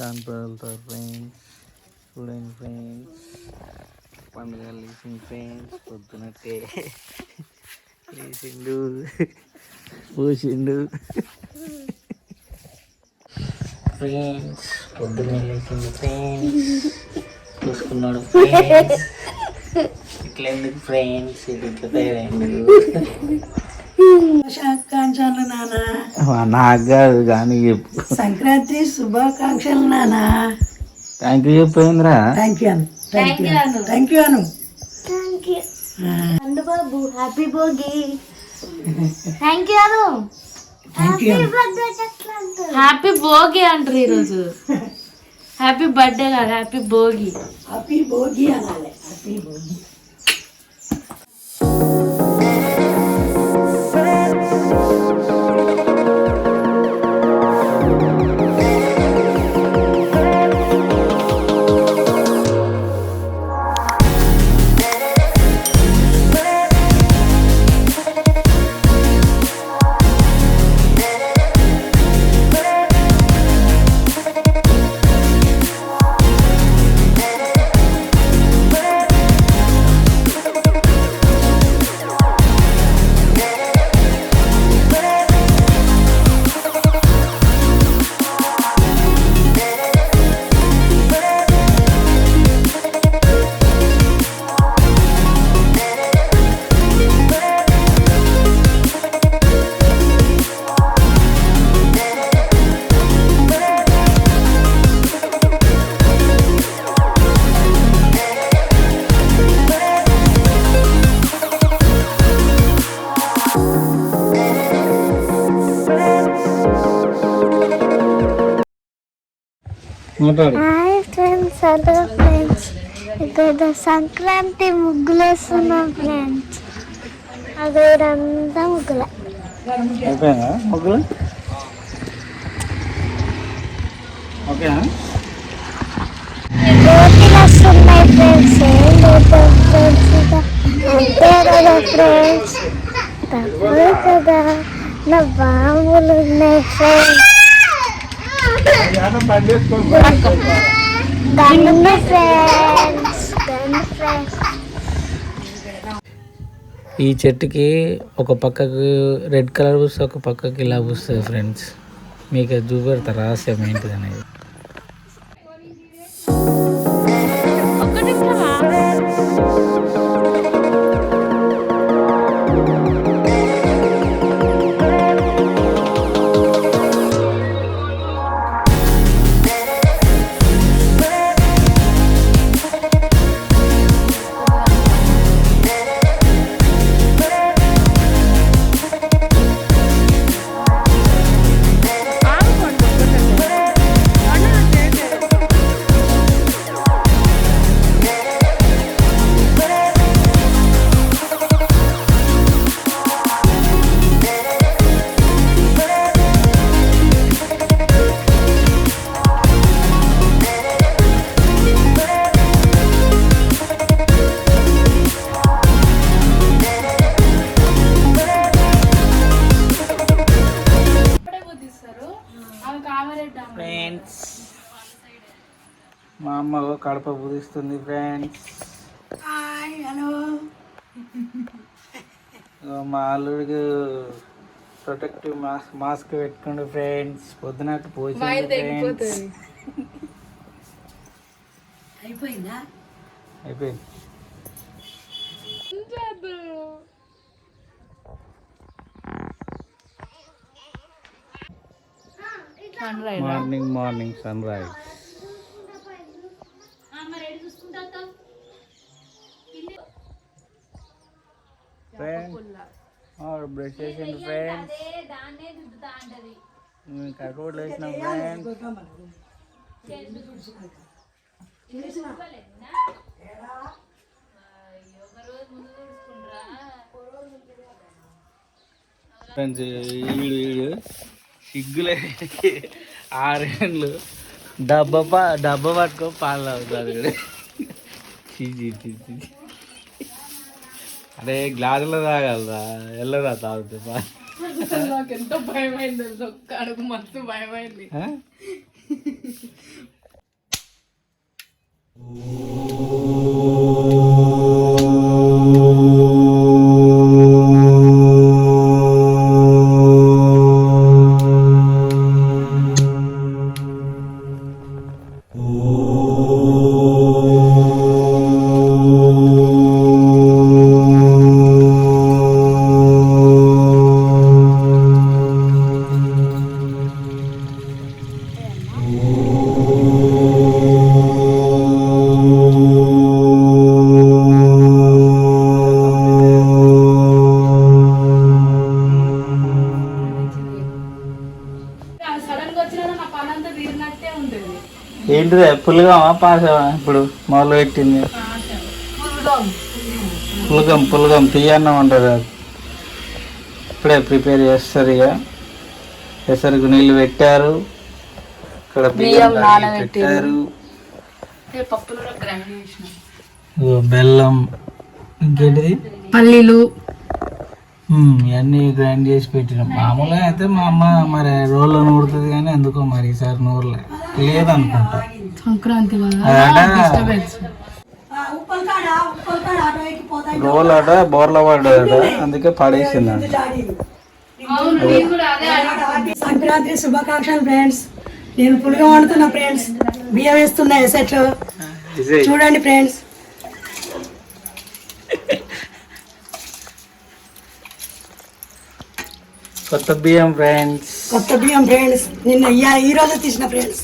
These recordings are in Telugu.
శాంపుల్తో ఫ్రెండ్స్ చూడండి ఫ్రెండ్స్ పండుగ లేచింది ఫ్రెండ్స్ పొద్దునట్టే లేచిండు పూసిండు ఫ్రెండ్స్ పొద్దున్నే లేచిండు ఫ్రెండ్స్ చూసుకున్నాడు ఫ్రెండ్స్ ఇట్లా ఎందుకు ఫ్రెండ్స్ ఇది ఇట్లా శుభాకాంక్షలు నాన్న నాకు కాదు కానీ చెప్పు. సంక్రాంతి శుభాకాంక్షలు నాన్న thank you చెప్పేంద్రా thank you Anu. Thank you thank you Anu. And Babu happy Bhogi. Thank you Anu. Thank you happy Bhogi అంటారు ఈరోజు. హ్యాపీ బర్త్డే కాదు హ్యాపీ భోగి. హ్యాపీ భోగి అనాలి. Happy Bhogi. Hi friends hello friends ఇక్కడ సంక్రాంతి ముగ్గులు వేస్తున్నాం ఫ్రెండ్స్ అదే ఇదంతా ముగ్గుల. అయిపోయిందా ముగ్గులు? ఓకేనా? వస్తున్నాయి ఫ్రెండ్స్ ఏం లేదు ఫ్రెండ్స్ అంతే కదా ఫ్రెండ్స్ తప్పదు కదా. నా బాంబులు ఉన్నాయి friends gun friends gun friends ఈ చెట్టుకి ఒక పక్కకు రెడ్ కలర్ పూస్తే ఒక పక్కకి ఇలా పూస్తుంది ఫ్రెండ్స్ మీకు అది చూపెడతా రహస్యం ఏంటిది అనేది ఫ్రెండ్స్. మా అమ్మ కడప పూజిస్తుంది ఫ్రెండ్స్. Hi hello. మా అల్లుడికి ప్రొటెక్టివ్ మాస్క్ మాస్క్ పెట్టుకోండి ఫ్రెండ్స్. పోసింది ఫ్రెండ్స్. అయిపోయిందా? అయిపోయింది. Morning morning sunrise brush చేసింది ఫ్రెండ్స్ ఇంకా రోడ్లు వేసిన ఫ్రెండ్స్ ఫ్రెండ్స్ ఈడు ఈడు సిగ్గులే ఆరేళ్ళు. డబ్బా పా డబ్బా పట్టుకో పాలు అవుతుంది అరే గ్లాసులో తాగలరా. వెళ్ళరా తాగుతే పాలు? నాకెంతో భయం అయింది ఒక్క అడుగు మస్తు భయం అయింది Oh. పులగమా పాసవా ఇప్పుడు మొదలు పెట్టింది. పులగం. పులగం తీయన్నం ఉంటుంది అది. ఇప్పుడే ప్రిపేర్ చేస్తారు ఇక. పెసరకు నీళ్ళు పెట్టారు. ఇక్కడ బియ్యం పెట్టారు. బెల్లం. ఇంకేంటిది? పల్లీలు. ఇవన్నీ గ్రైండ్ చేసి పెట్టినాం. మామూలుగా అయితే మా అమ్మ మరి రోల్లో నూరుతుంది కానీ ఎందుకో మరి ఈసారి నూరలే. లేదనుకుంటా. సంక్రాంతి ఆటో రోల్ అట బోర్ల పడ్డదట అందుకే పడేసింది అంట సంక్రాంతి శుభాకాంక్షలు ఫ్రెండ్స్ నేను పులిగా వండుతున్నా ఫ్రెండ్స్ బియ్యం వేస్తున్నా ఎసెట్లు. చూడండి ఫ్రెండ్స్ కొత్త బియ్యం ఫ్రెండ్స్ కొత్త బియ్యం ఫ్రెండ్స్ నిన్న ఇయ్య- ఈ రోజు తీసిన ఫ్రెండ్స్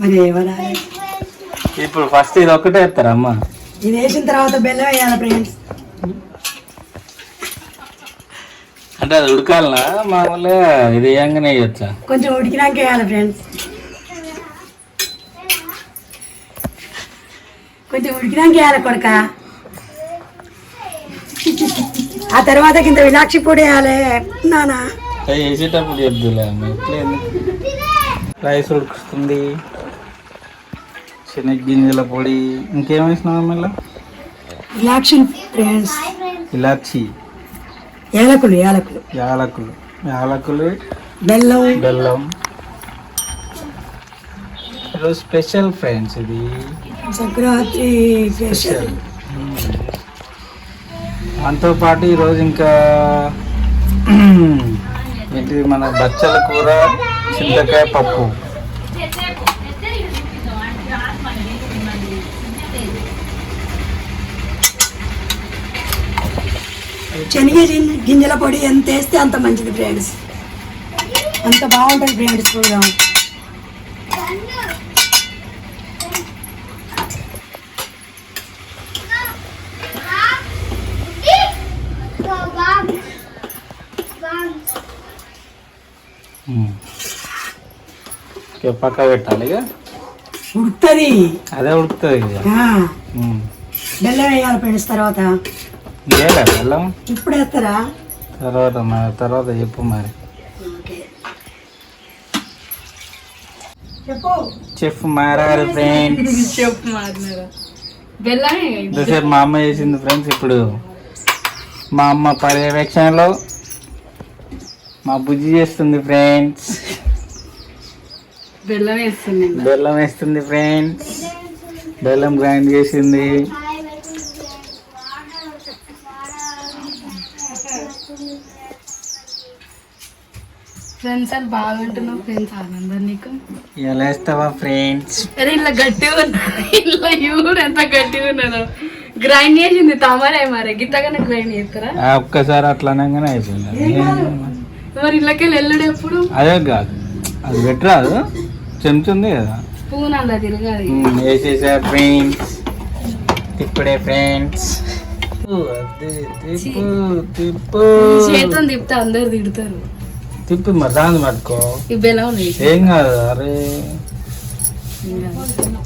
మరి ఎవరా ఇప్పుడు ఫస్ట్ ఇది ఒక్కటే ఎత్తారా అమ్మ ఇది వేసిన తర్వాత బెల్లం వేయాలి ఫ్రెండ్స్ అంటే అది ఉడకాలనా మామూలుగా ఇది వేయంగానే వేయచ్చా కొంచెం ఉడికినాక వేయాలి ఫ్రెండ్స్ ఉడికినాక వేయాలి కొడక? ఆ తర్వాత ఇంత విలాక్షి పొడి వేయాలి నానా. వేసేటప్పుడు ఎందుకు? రైస్ ఉడుకుతుంది శనగ పొడి. ఇంకేం వేసినావు మళ్ళీ విలాక్షి ఫ్రెండ్స్. ఇలాచి. ఏలకులు ఏలకులు యాలకులు. యాలకులు. బెల్లం. బెల్లం. ఈరోజు స్పెషల్ ఫ్రెండ్స్ ఇది. సంక్రాంతి స్పెషల్. దాంతో పాటు ఈరోజు ఇంకా ఏంటి మన బచ్చల కూర చింతకాయ పప్పు. శనగ గింజల పొడి ఎంత వేస్తే అంత మంచిది ఫ్రెండ్స్ అంత బాగుంటుంది ఫ్రెండ్స్ కూడా ఇక పక్క పెట్టాలి ఉడుతుంది. అదే ఉమ్. బెల్లం వేయాలి ఫ్రెండ్స్ తర్వాత. ఇదేలే బెల్లం? ఇప్పుడు వేస్తారా? తర్వాత మరి తర్వాత చెప్పు మరి. చెప్పు. చెఫ్ మారారు ఫ్రెండ్స్. మారినారా బెల్లమే మా అమ్మ చేసింది ఫ్రెండ్స్ ఇప్పుడు. మా అమ్మ పర్యవేక్షణలో మా బుజ్జి చేస్తుంది ఫ్రెండ్స్. బెల్లం వేస్తుంది. బెల్లం వేస్తుంది ఫ్రెండ్స్ బెల్లం గ్రైండ్ చేసింది. ఫ్రెండ్స్ అని బాగుంటున్నావు ఫ్రెండ్స్ ఆనందం నీకు. ఎలా వేస్తావా ఫ్రెండ్స్ అరే ఇలా గట్టిగా ఉన్నా. ఇలా చూడు ఎంత గట్టిగా ఉన్నదో గ్రైండ్ చేసింది తమరే మరి. గిత్తగానే గ్రైండ్ చేస్తారా? ఒక్కసారి అట్లా అనగానే అయిపోయింది. మరి ఇళ్ళకి ఎల్లుడు ఎప్పుడు అదే కాదు. అది పెట్టరాదు. చెంచుంది కదా? స్పూన్ అలా తిరగాలి. వేసేసా ఫ్రెండ్స్ ఇప్పుడే ఫ్రెండ్స్ తిప్పు తిప్పు చేతితో తిప్పితే అందరు తిడతారు. తిప్పి మరి దాన్ని పట్టుకో. ఉంది. ఏం కాదు అరే.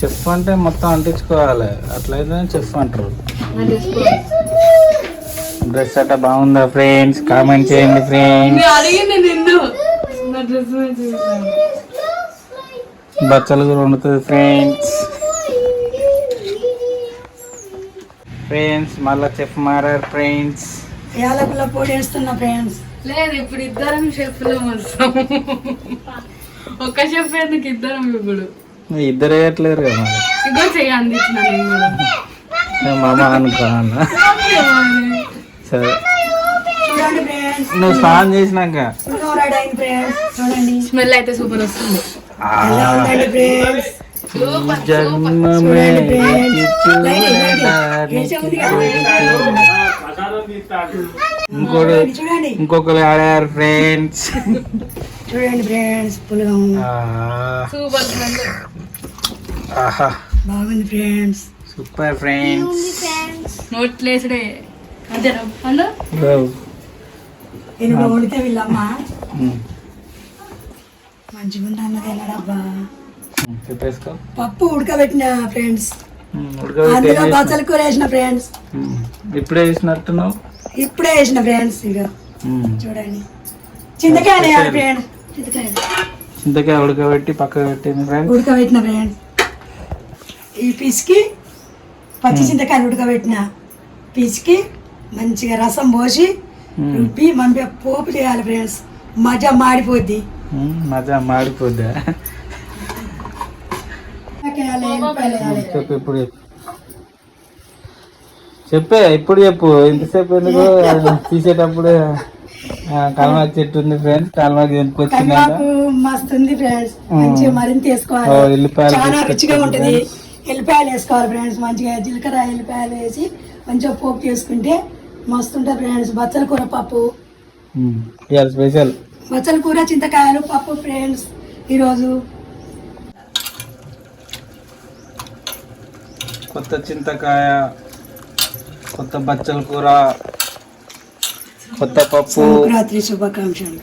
చెఫ్ అంటే మొత్తం అంటించుకోవాలి. అట్లయితే చెఫ్ అంటారు. డ్రెస్ అట్ట బాగుందా ఫ్రెండ్స్ కామెంట్ చేయండి ఫ్రెండ్స్ అడిగింది నిన్ను. నా డ్రెస్ బచ్చలు కూడా వండుతుంది ఫ్రెండ్స్ ఫ్రెండ్స్ మళ్ళా చెఫ్ మారారు ఫ్రెండ్స్ యాలకుల పొడి వేస్తున్నా ఫ్రెండ్స్ లేదు ఇప్పుడు ఇద్దరం షెఫ్లో వస్తాం. ఒక్క షెఫ్ ఎందుకు ఇద్దరం ఇప్పుడు? ఇద్దరు వేయట్లేరు కదా ఇదో నేను మామ అనుకో అన్న? సరే. నువ్వు స్నానం చేసినాక? స్మెల్ అయితే సూపర్ వస్తుంది. ఇంకోటి ఇంకొకరు ఆడారు ఫ్రెండ్స్. చూడండి ఫ్రెండ్స్ పులగం. సూపర్ స్మెల్ ఆహా. బాగుంది ఫ్రెండ్స్. Super friends. నోట్లేసుడే. అంతేనా? అందా? నేను వండితే వీళ్ళమ్మ. మంచిగా ఉంది అన్నది డబ్బా ఉమ్, చెప్పేసుకో. పప్పు ఉడకబెట్టిన ఫ్రెండ్స్. అందులో? బచ్చల కూర వేసిన ఫ్రెండ్స్. ఇప్పుడే వేసినట్టున్నావు ఇప్పుడే వేసిన ఫ్రెండ్స్ ఇక. చూడండి. చింతకాయలు వేయాలి ఫ్రెండ్స్ చింతకాయలు చింతకాయ ఉడకబెట్టి పక్కకు పెట్టింది ఫ్రెండ్ ఉడకబెట్టిన ఫ్రెండ్స్ ఈ పిసికి పచ్చి చింతకాయలు ఉడకబెట్టిన పిసికి మంచిగా రసం పోసి రుబ్బి మంచిగా పోపు చేయాలి ఫ్రెండ్స్. మజా మాడిపోద్ది. మజా మాడిపోద్దా. చెప్పు ఇప్పుడు చెప్పు. ఇప్పుడు చెప్పు. ఇంతసేపు ఎందుకు తీసేటప్పుడు కల్మాకి చెట్టు ఉంది ఫ్రెండ్స్ కల్మాకి తెంపుకొచ్చిందంట కరివేపాకు మస్తు ఉంది ఫ్రెండ్స్ మంచిగా మరింత వేసుకోవాలి ఎల్లిపాయలు చాలా తీసుకొచ్చింది రుచిగా ఉంటది. ఎల్లిపాయలు వేసుకోవాలి ఫ్రెండ్స్ మంచిగా జీలకర్ర ఎల్లిపాయలు వేసి మంచిగా పోపు చేసుకుంటే మస్తు ఉంటుంది ఫ్రెండ్స్ బచ్చల కూర పప్పు. స్పెషల్ బచ్చల కూర చింతకాయలు పప్పు ఫ్రెండ్స్ ఈరోజు. కొత్త చింతకాయ కొత్త బచ్చల కూర కొత్త పప్పు. సంక్రాంతి శుభాకాంక్షలు.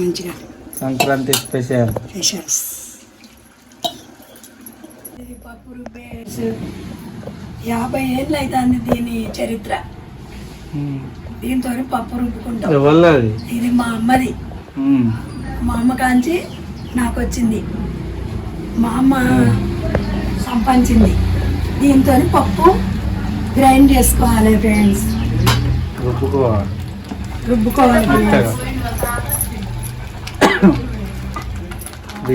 మంచిగా. సంక్రాంతి స్పెషల్. స్పెషల్స్. ఇది పప్పు రుబ్బేసి యాభై ఏళ్ళు అవుతుంది దీని చరిత్ర. దీంతో పప్పు రుబ్బుకుంటాం. ఇది మా అమ్మది. మా అమ్మ కాంచి నాకు వచ్చింది మా అమ్మ సంపాదించింది. దీంతో పప్పు గ్రైండ్ చేసుకోవాలి ఫ్రెండ్స్. రుబ్బుకోవాలి. రుబ్బుకోవాలి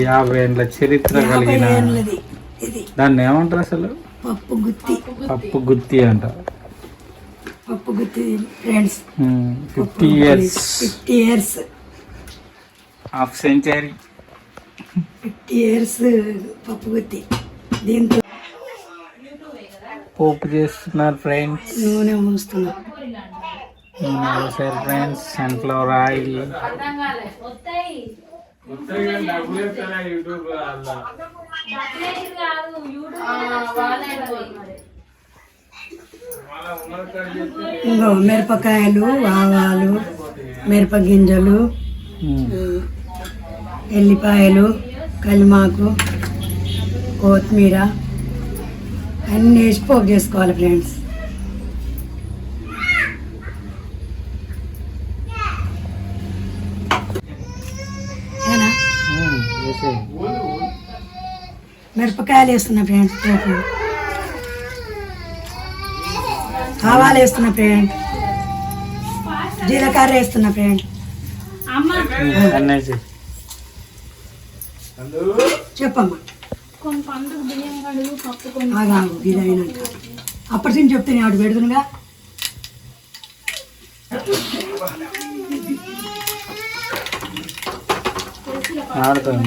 యాభై ఏళ్ళ చరిత్ర కలిగిన దాన్ని ఏమంటారు అసలు? పప్పు గుత్తి. పప్పు గుత్తి అంట పప్పు గుత్తి friends. Fifty years fifty years half century fifty years పప్పు గుత్తి. దీంతో పోపు చేస్తున్నారు ఫ్రెండ్స్ నూనె మూస్తున్నా. సార్ ఫ్రెండ్స్ సన్ఫ్లవర్ ఆయిల్ ఇంకో మిరపకాయలు ఆవాలు మిరప గింజలు ఎల్లిపాయలు కలిమాకు కొత్తిమీర అన్నీ వేసి పోపు చేసుకోవాలి ఫ్రెండ్స్. మిరపకాయలు వేస్తున్నా ఫ్రెండ్స్ పోపు. ఆవాలు వేస్తున్నా ఫ్రెండ్ జీలకర్ర వేస్తున్నా ఫ్రెండ్ చెప్పమ్మా. ఆగాగు ఇది అయినాక అప్పటి నుంచి చెప్తే నేను పెడుతుండగా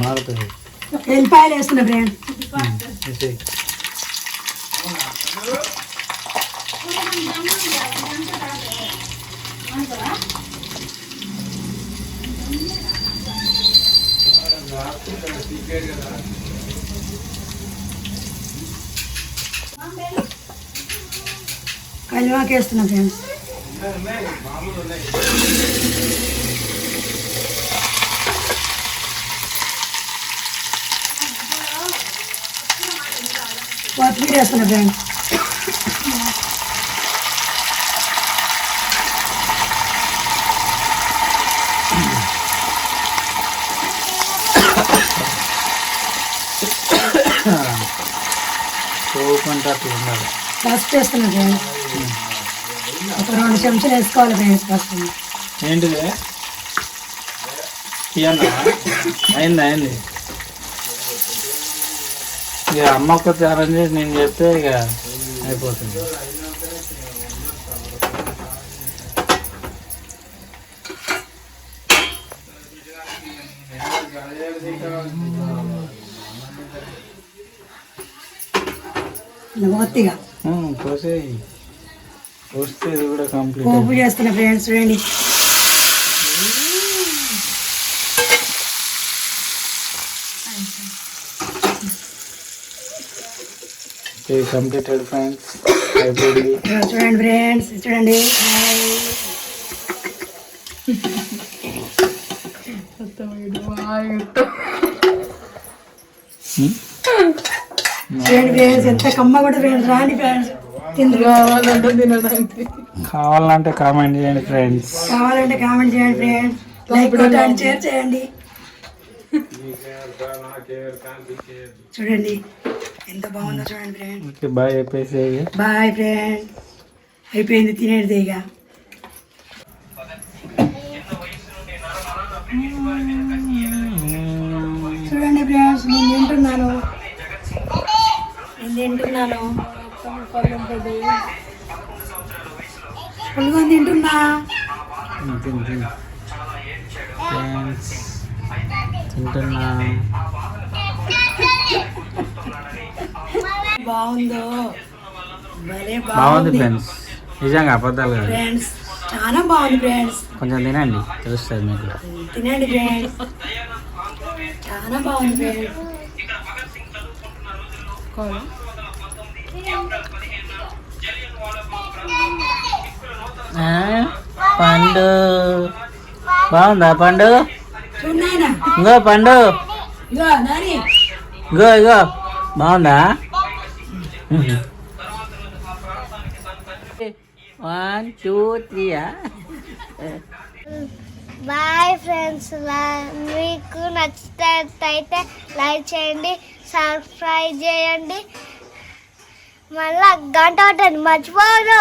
మాడుతుంది ఎల్లిపాయలు వేస్తున్నా ఫ్రెండ్ వేసేయ్. కలిమాకు ఫ్రెండ్స్ కొత్తిమీర వేస్తున్నా ఫ్రెండ్స్ అంటే అట్లా ఉండాలి. పసుపు వేస్తున్నా ఫ్రెండ్స్ ఒక రెండు చెంచాలు వేసుకోవాలి ఫ్రెండ్స్ పసుపు. ఏంటిది? అయింది అయింది? ఇక అమ్మ ఒక ఛాలెంజ్ చేసి నేను చెప్తే ఇక అయిపోతుంది. ఒత్తిగా ఉమ్, పోసేయి. పోస్తే ఇది కూడా కంప్లీట్ పోపు చేస్తున్నా ఫ్రెండ్స్ రండి. కంప్లీటెడ్ ఫ్రెండ్స్ చూడండి ఫ్రెండ్స్ చూడండి. హాయ్. ఫ్రెండ్స్ ఎంత? కమ్మ కూడా ఫ్రెండ్స్ రాండి ఫ్రెండ్స్ కావాలంటే తినడానికి. కావాలంటే కామెంట్ చేయండి ఫ్రెండ్స్. కావాలంటే కామెంట్ చేయండి ఫ్రెండ్స్. లైక్ కొట్టండి షేర్ చేయండి. చూడండి ఎంత బాగుందో చూడండి ఫ్రెండ్స్. ఓకే బాయ్ చెప్పేసి బాయ్ ఫ్రెండ్స్. అయిపోయింది తినేది ఇక. చూడండి ఫ్రెండ్స్ నేను తింటున్నాను. నేను తింటున్నాను. పులుగా తింటున్నా. ఫ్రెండ్స్ తింటున్నా. బాగుందో? భలే బాగుంది ఫ్రెండ్స్ నిజంగా అబద్ధాలు కాదు. ఫ్రెండ్స్ చాలా బాగుంది ఫ్రెండ్స్ కొంచెం తినండి తెలుస్తుంది మీకు. తినండి ఫ్రెండ్స్ చాలా బాగుంది ఫ్రెండ్స్ పండు. బాగుందా పండు? ఇంకో పండు. ఇగో ఇగో బాగుందా? One two three bye friends మీకు నచ్చినట్టయితే లైక్ చేయండి సబ్స్క్రైబ్ చేయండి. మళ్ళా గంట మర్చిపోదు